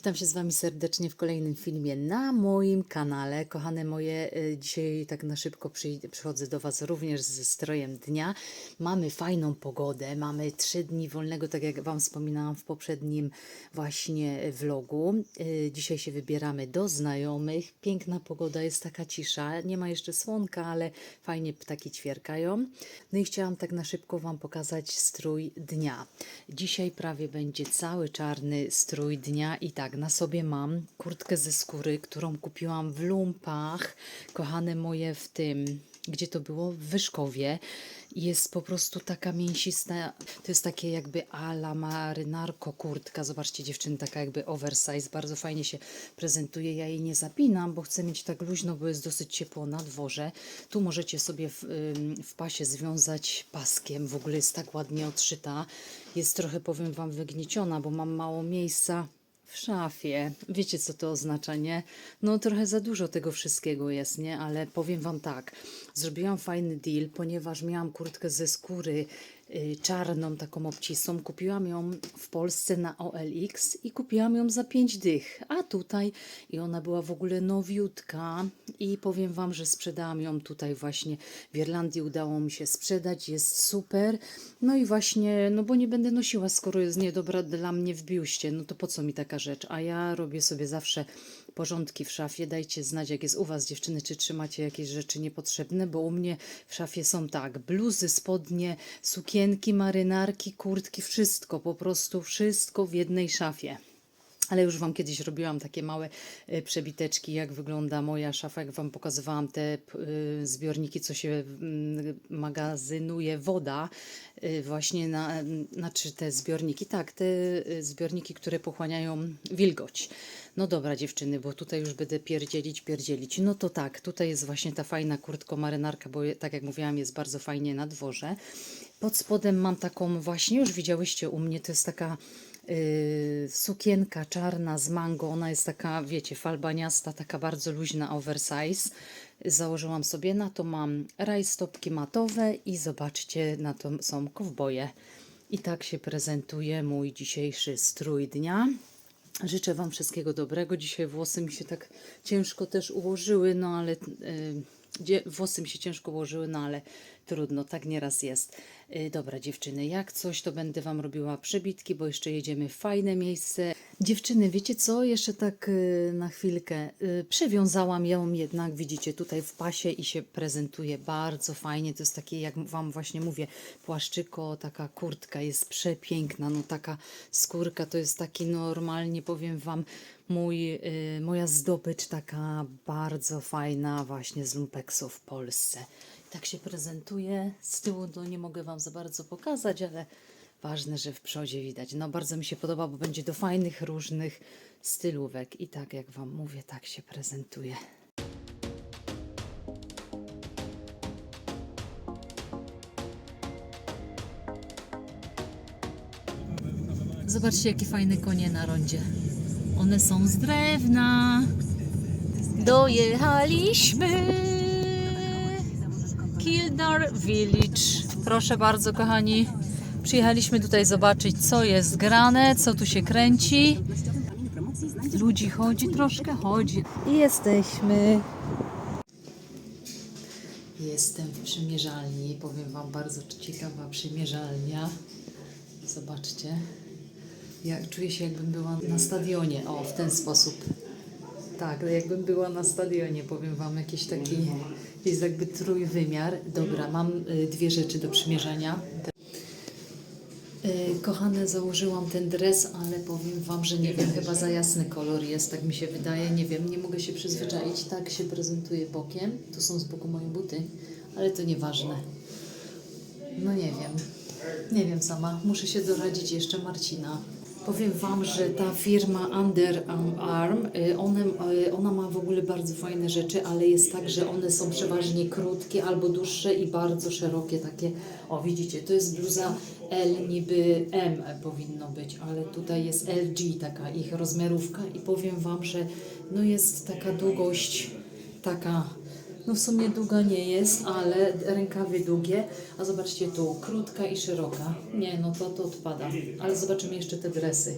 Witam się z Wami serdecznie w kolejnym filmie na moim kanale. Kochane moje, y, dzisiaj tak na szybko przychodzę do Was również ze strojem dnia. Mamy fajną pogodę, mamy trzy dni wolnego, tak jak Wam wspominałam w poprzednim właśnie vlogu. Y, Dzisiaj się wybieramy do znajomych. Piękna pogoda, jest taka cisza. Nie ma jeszcze słonka, ale fajnie ptaki ćwierkają. No i chciałam tak na szybko Wam pokazać strój dnia. Dzisiaj prawie będzie cały czarny strój dnia i tak, na sobie mam kurtkę ze skóry, którą kupiłam w lumpach, kochane moje w tym, gdzie to było? W Wyszkowie. Jest po prostu taka mięsista, to jest takie jakby ala marynarko kurtka, zobaczcie dziewczyny, taka jakby oversize, bardzo fajnie się prezentuje, ja jej nie zapinam, bo chcę mieć tak luźno, bo jest dosyć ciepło na dworze. Tu możecie sobie w, w pasie związać paskiem, w ogóle jest tak ładnie odszyta, jest trochę, powiem Wam, wygnieciona, bo mam mało miejsca, w szafie. Wiecie, co to oznacza, nie? No, trochę za dużo tego wszystkiego jest, nie? Ale powiem Wam tak, zrobiłam fajny deal, ponieważ miałam kurtkę ze skóry czarną, taką obcisłą. Kupiłam ją w Polsce na OLX i kupiłam ją za 5 dych. A tutaj, i ona była w ogóle nowiutka i powiem Wam, że sprzedałam ją tutaj właśnie w Irlandii. Udało mi się sprzedać, jest super. No i właśnie, no bo nie będę nosiła, skoro jest niedobra dla mnie w biuście, no to po co mi taka rzecz? A ja robię sobie zawsze porządki w szafie. Dajcie znać, jak jest u Was, dziewczyny, czy trzymacie jakieś rzeczy niepotrzebne, bo u mnie w szafie są tak, bluzy, spodnie, sukienki, marynarki, kurtki, wszystko, po prostu wszystko w jednej szafie. Ale już Wam kiedyś robiłam takie małe e, przebiteczki, jak wygląda moja szafa, jak Wam pokazywałam te y, zbiorniki, co się mm, magazynuje woda, y, właśnie na, znaczy te zbiorniki, tak, te y, zbiorniki, które pochłaniają wilgoć. No dobra dziewczyny, bo tutaj już będę pierdzielić, pierdzielić. No to tak, tutaj jest właśnie ta fajna kurtko marynarka, bo tak jak mówiłam, jest bardzo fajnie na dworze. Pod spodem mam taką właśnie, już widziałyście u mnie, to jest taka yy, sukienka czarna z mango. Ona jest taka, wiecie, falbaniasta, taka bardzo luźna, oversize. Założyłam sobie, na to mam rajstopki matowe i zobaczcie, na to są kowboje. I tak się prezentuje mój dzisiejszy strój dnia. Życzę Wam wszystkiego dobrego. Dzisiaj włosy mi się tak ciężko też ułożyły, no ale y, dzie- włosy mi się ciężko ułożyły, no ale trudno, tak nieraz jest. Y, dobra, dziewczyny, jak coś, to będę Wam robiła przebitki, bo jeszcze jedziemy w fajne miejsce. Dziewczyny, wiecie co? Jeszcze tak y, na chwilkę. Y, przewiązałam ją jednak, widzicie, tutaj w pasie i się prezentuje bardzo fajnie. To jest takie, jak Wam właśnie mówię, płaszczyko, taka kurtka jest przepiękna. No taka skórka to jest taki normalnie, powiem Wam, mój, moja zdobycz taka bardzo fajna właśnie z lumpeksu w Polsce. Tak się prezentuje. Z tyłu to nie mogę Wam za bardzo pokazać, ale ważne, że w przodzie widać. No bardzo mi się podoba, bo będzie do fajnych, różnych stylówek. I tak jak Wam mówię, tak się prezentuje. Zobaczcie, jakie fajne konie na rondzie. One są z drewna. Dojechaliśmy. Kildare Village. Proszę bardzo, kochani. Przyjechaliśmy tutaj zobaczyć, co jest grane, co tu się kręci. Ludzi chodzi, troszkę chodzi. I jesteśmy. Jestem w przymierzalni. Powiem Wam, bardzo ciekawa przymierzalnia. Zobaczcie. Ja czuję się, jakbym była na stadionie. O, w ten sposób. Tak, jakbym była na stadionie, powiem Wam, jakiś taki, jest jakby trójwymiar. Dobra, mam y, dwie rzeczy do przymierzenia. Y, Kochane, założyłam ten dres, ale powiem Wam, że nie wiem, chyba za jasny kolor jest, tak mi się wydaje. Nie wiem, nie mogę się przyzwyczaić. Tak się prezentuje bokiem. Tu są z boku moje buty, ale to nieważne. No nie wiem. Nie wiem sama. Muszę się doradzić jeszcze Marcina. Powiem Wam, że ta firma Under Arm, y, one, y, ona ma w ogóle bardzo fajne rzeczy, ale jest tak, że one są przeważnie krótkie albo dłuższe i bardzo szerokie takie. O, widzicie, to jest bluza L, niby M powinno być, ale tutaj jest LG, taka ich rozmiarówka i powiem Wam, że no jest taka długość taka No w sumie długa nie jest, ale rękawy długie. A zobaczcie tu, krótka i szeroka. Nie, no to, to odpada. Ale zobaczymy jeszcze te dresy.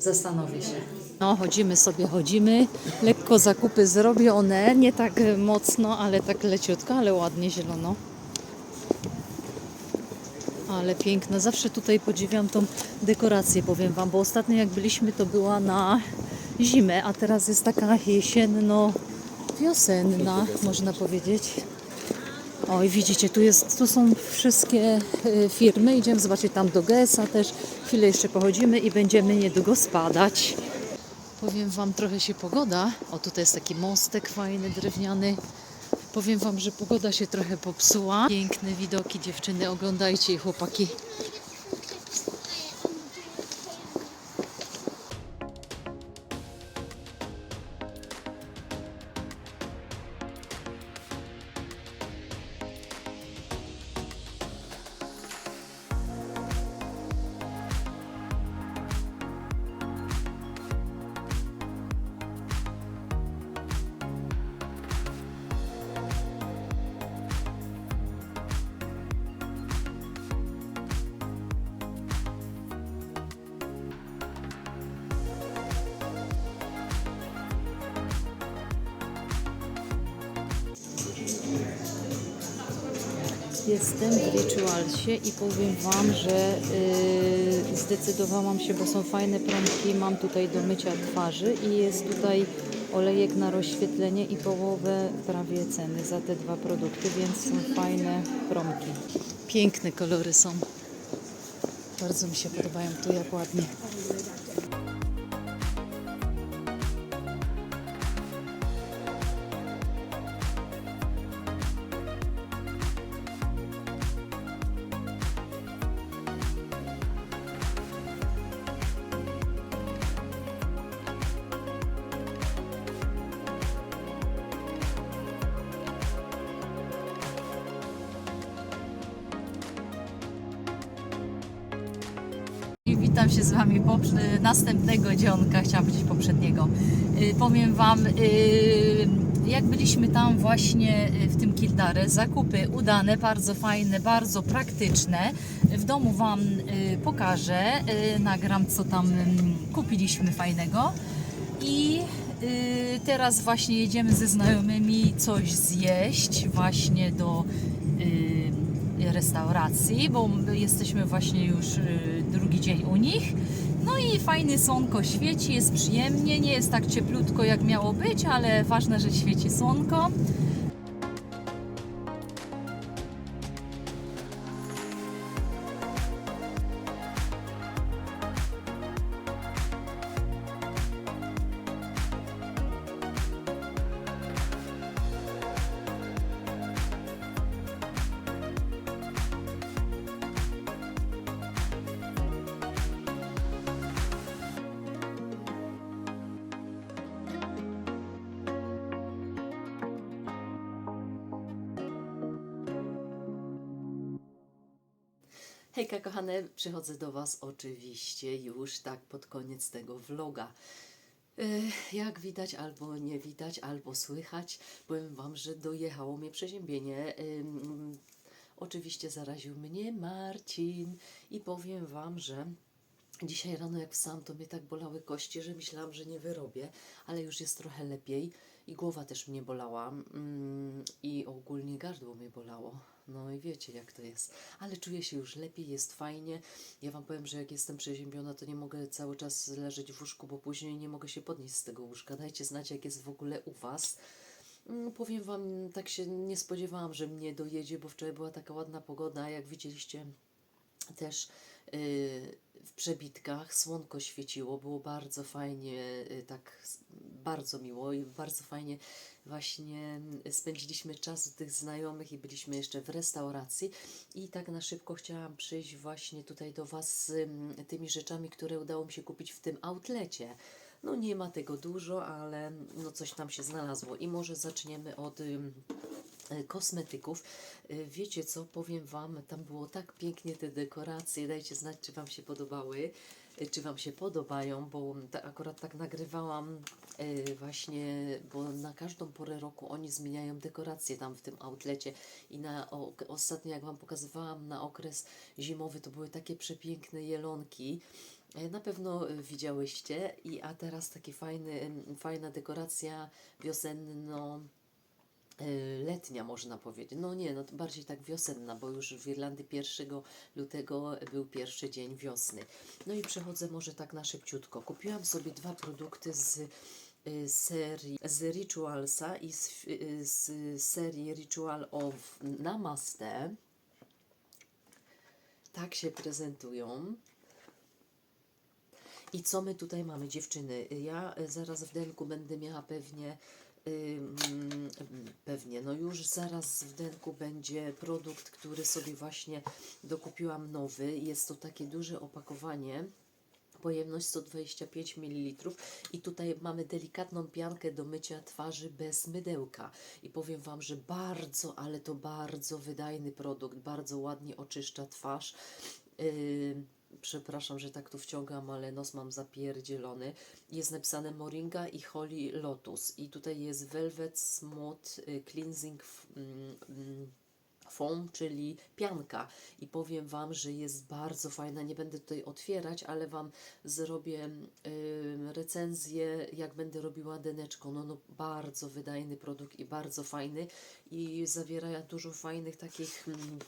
Zastanowię się. No, chodzimy sobie, chodzimy. Lekko zakupy zrobione. Nie tak mocno, ale tak leciutko, ale ładnie zielono. Ale piękna. Zawsze tutaj podziwiam tą dekorację, powiem Wam, bo ostatnio jak byliśmy, to była na zimę, a teraz jest taka jesienno-wiosenna, można powiedzieć. Oj, widzicie, tu, jest, tu są wszystkie y, firmy. Idziemy zobaczyć tam do Gesa też. Chwilę jeszcze pochodzimy i będziemy niedługo spadać. Powiem Wam, trochę się pogoda. O, tutaj jest taki mostek fajny, drewniany. Powiem Wam, że pogoda się trochę popsuła. Piękne widoki, dziewczyny, oglądajcie je, chłopaki. Jestem w Ritualsie i powiem Wam, że yy, zdecydowałam się, bo są fajne promki. Mam tutaj do mycia twarzy i jest tutaj olejek na rozświetlenie i połowę prawie ceny za te dwa produkty, więc są fajne promki. Piękne kolory są. Bardzo mi się podobają tu jak ładnie. Witam się z Wami następnego dzionka, chciałam powiedzieć poprzedniego. Y, powiem Wam, y, jak byliśmy tam właśnie y, w tym Kildare, zakupy udane, bardzo fajne, bardzo praktyczne. W domu Wam pokażę, nagram co tam mm, kupiliśmy fajnego. I teraz właśnie jedziemy ze znajomymi coś zjeść właśnie do restauracji, bo jesteśmy właśnie już drugi dzień u nich. No i fajny słonko świeci, jest przyjemnie, nie jest tak cieplutko jak miało być, ale ważne, że świeci słonko. Hejka kochane, przychodzę do Was oczywiście już tak pod koniec tego vloga. Jak widać, albo nie widać, albo słychać, powiem Wam, że dojechało mnie przeziębienie. Oczywiście zaraził mnie Marcin i powiem Wam, że dzisiaj rano jak wstałam, to mnie tak bolały kości, że myślałam, że nie wyrobię, ale już jest trochę lepiej i głowa też mnie bolała mm, i ogólnie gardło mnie bolało. No i wiecie jak to jest, ale czuję się już lepiej, jest fajnie. Ja Wam powiem, że jak jestem przeziębiona, to nie mogę cały czas leżeć w łóżku, bo później nie mogę się podnieść z tego łóżka. Dajcie znać, jak jest w ogóle u Was. Mm, Powiem Wam, tak się nie spodziewałam, że mnie dojedzie, bo wczoraj była taka ładna pogoda, jak widzieliście też w przebitkach słonko świeciło, było bardzo fajnie, yy, tak bardzo miło i bardzo fajnie właśnie spędziliśmy czas u tych znajomych i byliśmy jeszcze w restauracji i tak na szybko chciałam przyjść właśnie tutaj do Was z ym, tymi rzeczami, które udało mi się kupić w tym outlecie. No nie ma tego dużo, ale no coś tam się znalazło i może zaczniemy od kosmetyków. E, Wiecie co, powiem Wam, tam było tak pięknie te dekoracje, dajcie znać, czy Wam się podobały. y, czy Wam się podobają, bo akurat tak nagrywałam właśnie, bo na każdą porę roku oni zmieniają dekoracje tam w tym outlecie i na ostatnio jak Wam pokazywałam na okres zimowy, to były takie przepiękne jelonki. E, Na pewno widziałyście, i a teraz ym, fajna dekoracja wiosenno letnia można powiedzieć. No nie, no bardziej tak wiosenna, bo już w Irlandii 1 lutego był pierwszy dzień wiosny. No i przechodzę może tak na szybciutko. Kupiłam sobie dwa produkty z y, serii z Ritualsa i z, y, z serii Ritual of Namaste. Tak się prezentują. I co my tutaj mamy, dziewczyny? Ja zaraz w denku będę miała pewnie, pewnie, no już zaraz w denku będzie produkt, który sobie właśnie dokupiłam nowy. Jest to takie duże opakowanie. Pojemność 125 ml i tutaj mamy delikatną piankę do mycia twarzy bez mydełka. I powiem Wam, że bardzo, ale to bardzo wydajny produkt, bardzo ładnie oczyszcza twarz. Yy, przepraszam, że tak tu wciągam, ale nos mam zapierdzielony. Jest napisane Moringa i Holy Lotus. I tutaj jest Velvet Smooth y, Cleansing mm, mm, Foam, czyli pianka. I powiem Wam, że jest bardzo fajna. Nie będę tutaj otwierać, ale Wam zrobię y, recenzję, jak będę robiła deneczką. No, no bardzo wydajny produkt i bardzo fajny. I zawiera dużo fajnych takich mm,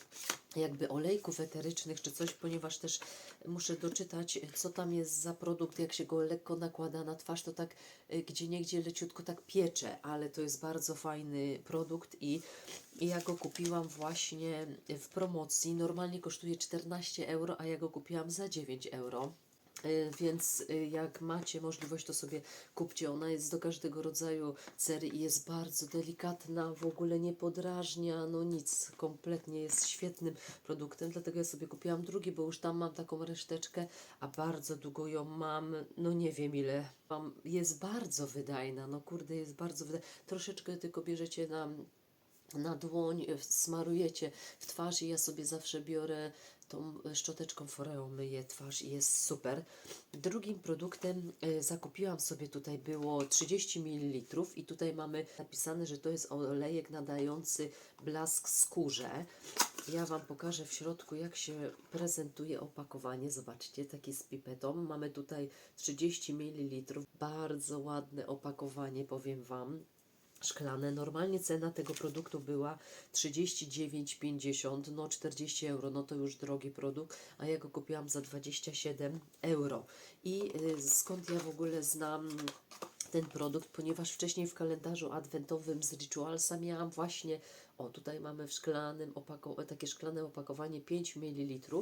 jakby olejków eterycznych czy coś, ponieważ też muszę doczytać, co tam jest za produkt, jak się go lekko nakłada na twarz, to tak y, gdzie niegdzie leciutko tak piecze, ale to jest bardzo fajny produkt i, i ja go kupiłam właśnie w promocji. Normalnie kosztuje 14 euro, a ja go kupiłam za 9 euro. Y, Więc y, jak macie możliwość, to sobie kupcie. Ona jest do każdego rodzaju cery i jest bardzo delikatna, w ogóle nie podrażnia, no nic, kompletnie jest świetnym produktem. Dlatego ja sobie kupiłam drugi, bo już tam mam taką reszteczkę, a bardzo długo ją mam, no nie wiem ile. Mam, jest bardzo wydajna, no kurde, jest bardzo wydajna. Troszeczkę tylko bierzecie na na dłoń, smarujecie w twarz i ja sobie zawsze biorę tą szczoteczką Foreo myję twarz i jest super. Drugim produktem e, zakupiłam sobie tutaj było 30 ml i tutaj mamy napisane, że to jest olejek nadający blask skórze. Ja Wam pokażę w środku jak się prezentuje opakowanie. Zobaczcie, taki z pipetą. Mamy tutaj 30 ml. Bardzo ładne opakowanie, powiem Wam szklane. Normalnie cena tego produktu była 39,50, no 40 euro, no to już drogi produkt, a ja go kupiłam za 27 euro. I y, skąd ja w ogóle znam ten produkt, ponieważ wcześniej w kalendarzu adwentowym z Ritualsa miałam właśnie, o tutaj mamy w szklanym opako- takie szklane opakowanie 5 ml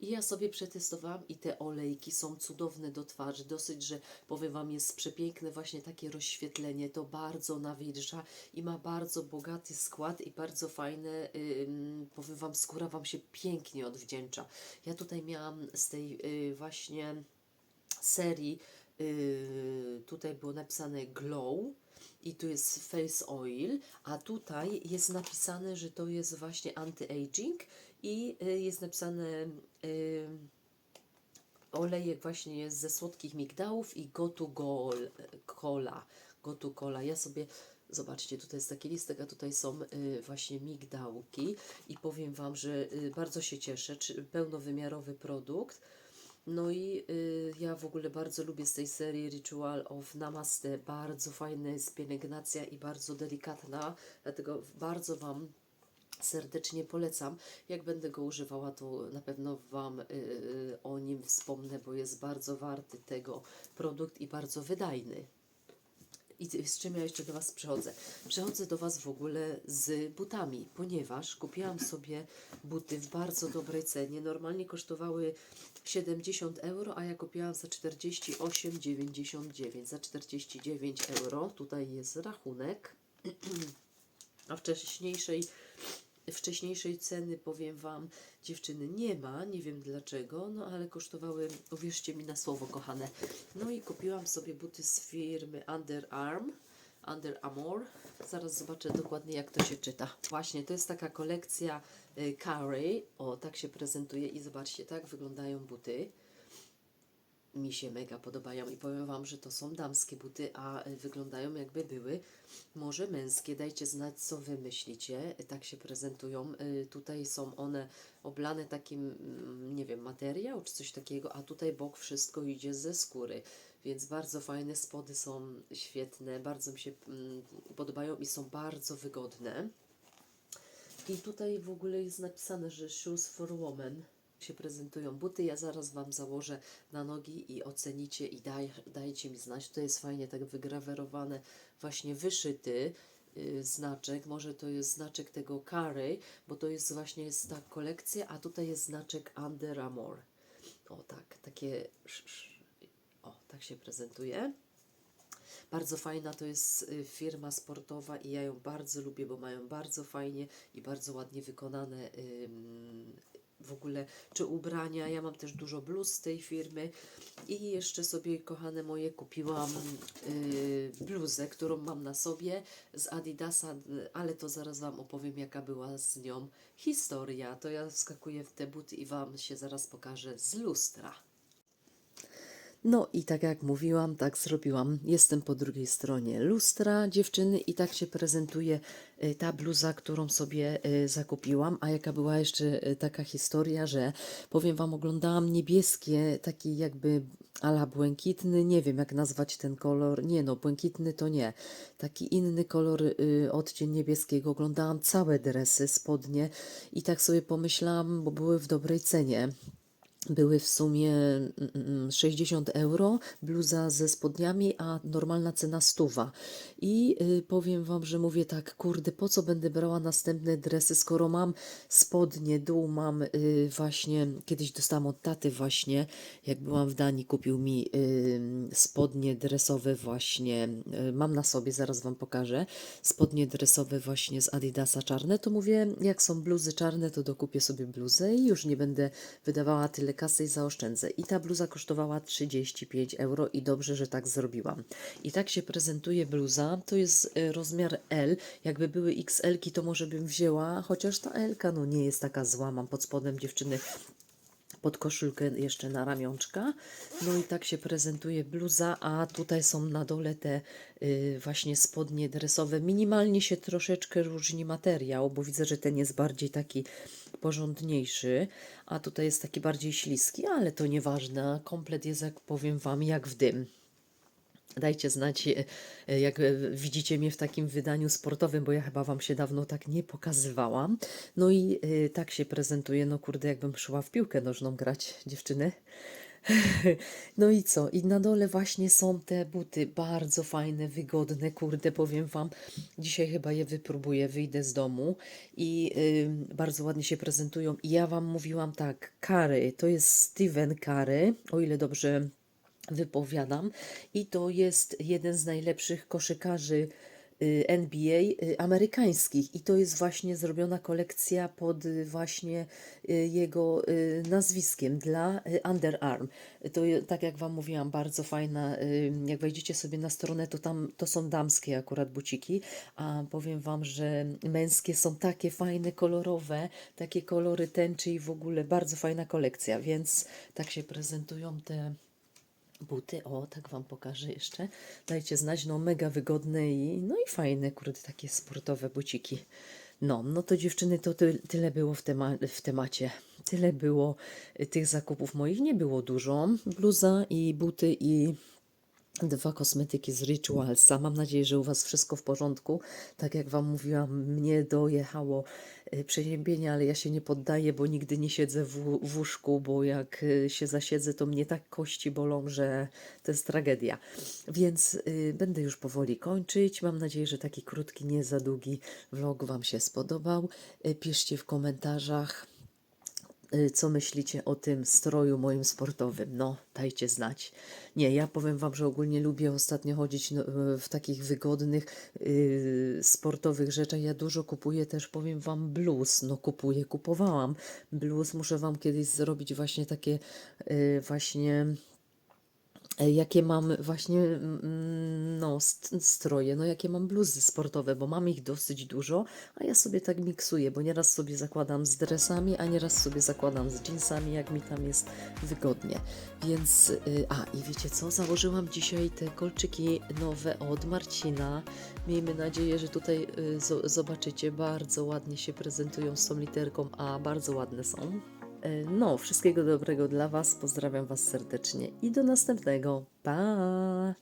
i ja sobie przetestowałam i te olejki są cudowne do twarzy, dosyć, że powiem Wam jest przepiękne właśnie takie rozświetlenie, to bardzo nawilża i ma bardzo bogaty skład i bardzo fajne, ym, powiem Wam, skóra Wam się pięknie odwdzięcza. Ja tutaj miałam z tej y, właśnie serii Yy, tutaj było napisane glow i tu jest face oil, a tutaj jest napisane, że to jest właśnie anti-aging i y, jest napisane y, olejek właśnie jest ze słodkich migdałów i gotu gol, cola, gotu cola. Ja sobie Zobaczcie, tutaj jest taki listek, a tutaj są y, właśnie migdałki i powiem Wam, że bardzo się cieszę, czy pełnowymiarowy produkt. No i ja w ogóle bardzo lubię z tej serii Ritual of Namaste. Bardzo fajna jest pielęgnacja i bardzo delikatna, dlatego bardzo Wam serdecznie polecam. Jak będę go używała, to na pewno Wam y, y, o nim wspomnę, bo jest bardzo warty tego produkt i bardzo wydajny. I z czym ja jeszcze do Was przychodzę? Przychodzę do Was w ogóle z butami, ponieważ kupiłam sobie buty w bardzo dobrej cenie. Normalnie kosztowały 70 euro, a ja kupiłam za 48,99. Za 49 euro. Tutaj jest rachunek. A wcześniejszej, wcześniejszej ceny, powiem Wam, dziewczyny nie ma, nie wiem dlaczego, no ale kosztowały, uwierzcie mi na słowo, kochane. No i kupiłam sobie buty z firmy Under Arm, Under Armour. Zaraz zobaczę dokładnie, jak to się czyta. Właśnie, to jest taka kolekcja y, Carry. O, tak się prezentuje i zobaczcie, tak wyglądają buty. Mi się mega podobają i powiem Wam, że to są damskie buty, a y, wyglądają jakby były może męskie. Dajcie znać, co Wy myślicie. Tak się prezentują. Y, Tutaj są one oblane takim, mm, nie wiem, materiał czy coś takiego, a tutaj bok wszystko idzie ze skóry. Więc bardzo fajne spody są świetne, bardzo mi się mm, podobają i są bardzo wygodne. I tutaj w ogóle jest napisane, że shoes for women się prezentują buty. Ja zaraz Wam założę na nogi i ocenicie i daj, dajcie mi znać. To jest fajnie tak wygrawerowane, właśnie wyszyty y, znaczek. Może to jest znaczek tego Carry, bo to jest właśnie jest ta kolekcja, a tutaj jest znaczek Under Armour. O tak, takie o, tak się prezentuje. Bardzo fajna to jest y, firma sportowa i ja ją bardzo lubię, bo mają bardzo fajnie i bardzo ładnie wykonane w ogóle czy ubrania. Ja mam też dużo bluz z tej firmy i jeszcze sobie, kochane moje, kupiłam y, bluzę, którą mam na sobie z Adidasa, ale to zaraz Wam opowiem, jaka była z nią historia. To ja wskakuję w te buty i Wam się zaraz pokażę z lustra. No i tak jak mówiłam, tak zrobiłam. Jestem po drugiej stronie lustra dziewczyny i tak się prezentuje y, ta bluza, którą sobie y, zakupiłam. A jaka była jeszcze y, taka historia, że powiem Wam, oglądałam niebieskie, taki jakby ala błękitny, nie wiem jak nazwać ten kolor. Nie no, błękitny to nie. Taki inny kolor, y, odcień niebieskiego. Oglądałam całe dresy, spodnie i tak sobie pomyślałam, bo były w dobrej cenie były w sumie mm, mm, 60 euro, bluza ze spodniami, a normalna cena stuwa. I y, powiem Wam, że mówię tak, kurde, po co będę brała następne dresy, skoro mam spodnie, dół mam y, właśnie, kiedyś dostałam od taty właśnie, jak byłam w Danii, kupił mi y, spodnie dresowe właśnie, mam na sobie, zaraz Wam pokażę, spodnie dresowe właśnie z Adidasa czarne, to mówię, jak są bluzy czarne, to dokupię sobie bluzę i już nie będę wydawała tyle kasy i zaoszczędzę. I ta bluza kosztowała 35 euro i dobrze, że tak zrobiłam. I tak się prezentuje bluza. To jest e, rozmiar L. Jakby były XL-ki, to może bym wzięła, chociaż ta L-ka no nie jest taka zła. Mam pod spodem dziewczyny pod koszulkę jeszcze na ramionczka. No i tak się prezentuje bluza, a tutaj są na dole te y, właśnie spodnie dresowe. Minimalnie się troszeczkę różni materiał, bo widzę, że ten jest bardziej taki porządniejszy, a tutaj jest taki bardziej śliski, ale to nieważne. Komplet jest, jak powiem Wam, jak w dym. Dajcie znać, e, e, jak e, widzicie mnie w takim wydaniu sportowym, bo ja chyba Wam się dawno tak nie pokazywałam. No i tak się prezentuje, no kurde, jakbym szła w piłkę nożną grać, dziewczyny. No i co? I na dole właśnie są te buty, bardzo fajne, wygodne, kurde, powiem Wam. Dzisiaj chyba je wypróbuję, wyjdę z domu i y, bardzo ładnie się prezentują. I ja Wam mówiłam tak, Kary, to jest Steven Kary, o ile dobrze wypowiadam. I to jest jeden z najlepszych koszykarzy y, NBA y, amerykańskich. I to jest właśnie zrobiona kolekcja pod y, właśnie jego nazwiskiem dla y, Under Arm. To tak jak Wam mówiłam, bardzo fajna, jak wejdziecie sobie na stronę, to tam to są damskie akurat buciki, a powiem Wam, że męskie są takie fajne, kolorowe, takie kolory tęczy i w ogóle bardzo fajna kolekcja, więc tak się prezentują te buty. O, tak Wam pokażę jeszcze. Dajcie znać, no mega wygodne i no i fajne, kurde, takie sportowe buciki. No, no to dziewczyny, to ty, tyle było w, tema w temacie. Tyle było y, tych zakupów moich. Nie było dużo. Bluza i buty i dwa kosmetyki z Ritualsa. Mam nadzieję, że u Was wszystko w porządku. Tak jak Wam mówiłam, mnie dojechało y, przeziębienie, ale ja się nie poddaję, bo nigdy nie siedzę w, w łóżku, bo jak y, się zasiedzę, to mnie tak kości bolą, że to jest tragedia. Więc y, będę już powoli kończyć. Mam nadzieję, że taki krótki, nie za długi vlog Wam się spodobał. Y, piszcie w komentarzach co myślicie o tym stroju moim sportowym. No, dajcie znać. Nie, ja powiem Wam, że ogólnie lubię ostatnio chodzić no, y, w takich wygodnych, y, sportowych rzeczach. Ja dużo kupuję też, powiem Wam, bluz. No, kupuję, kupowałam bluz. Muszę Wam kiedyś zrobić właśnie takie, y, właśnie jakie mam właśnie mm, no, st- stroje, no jakie mam bluzy sportowe, bo mam ich dosyć dużo, a ja sobie tak miksuję, bo nieraz sobie zakładam z dresami, a nieraz sobie zakładam z jeansami, jak mi tam jest wygodnie. Więc, y, a i wiecie co, założyłam dzisiaj te kolczyki nowe od Marcina. Miejmy nadzieję, że tutaj y, zo- zobaczycie, bardzo ładnie się prezentują z tą literką A, bardzo ładne są. E, No, wszystkiego dobrego dla Was. Pozdrawiam Was serdecznie i do następnego. Pa!